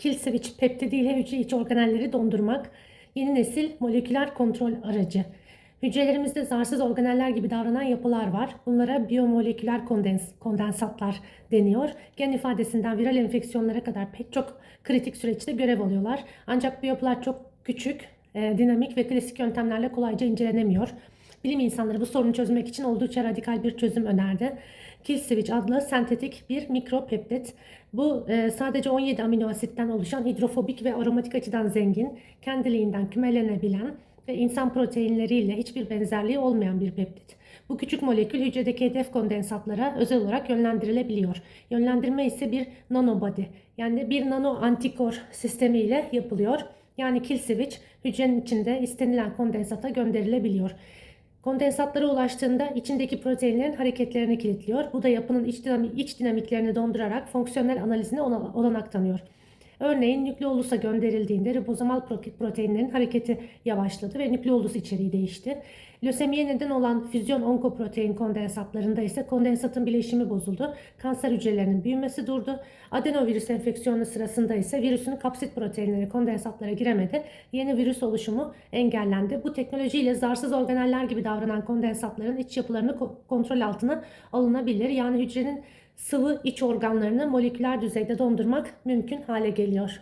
kill switch peptidiyle hücre içi organelleri dondurmak. Yeni nesil moleküler kontrol aracı. Hücrelerimizde zarsız organeller gibi davranan yapılar var. Bunlara biyomoleküler kondens, kondensatlar deniyor. Gen ifadesinden viral enfeksiyonlara kadar pek çok kritik süreçte görev alıyorlar. Ancak bu yapılar çok küçük, e, dinamik ve klasik yöntemlerle kolayca incelenemiyor. Bilim insanları bu sorunu çözmek için oldukça radikal bir çözüm önerdi. Kill switch adlı sentetik bir mikropeptit. Bu e, sadece 17 amino asitten oluşan hidrofobik ve aromatik açıdan zengin, kendiliğinden kümelenebilen ve insan proteinleriyle hiçbir benzerliği olmayan bir peptit. Bu küçük molekül hücredeki hedef kondensatlara özel olarak yönlendirilebiliyor. Yönlendirme ise bir nanobody yani bir nano antikor sistemiyle yapılıyor. Yani kill switch hücrenin içinde istenilen kondensata gönderilebiliyor. Kondensatlara ulaştığında içindeki proteinlerin hareketlerini kilitliyor. Bu da yapının iç, dinamik, iç dinamiklerini dondurarak fonksiyonel analizine olanak tanıyor. Örneğin nükleolusa gönderildiğinde ribozomal pro- proteinlerin hareketi yavaşladı ve nükleolus içeriği değişti. Lösemiye neden olan füzyon onkoprotein kondensatlarında ise kondensatın bileşimi bozuldu. Kanser hücrelerinin büyümesi durdu. Adenovirüs enfeksiyonu sırasında ise virüsün kapsit proteinleri kondensatlara giremedi. Yeni virüs oluşumu engellendi. Bu teknolojiyle zarsız organeller gibi davranan kondensatların iç yapılarını ko- kontrol altına alınabilir. Yani hücrenin sıvı iç organlarını moleküler düzeyde dondurmak mümkün hale geliyor.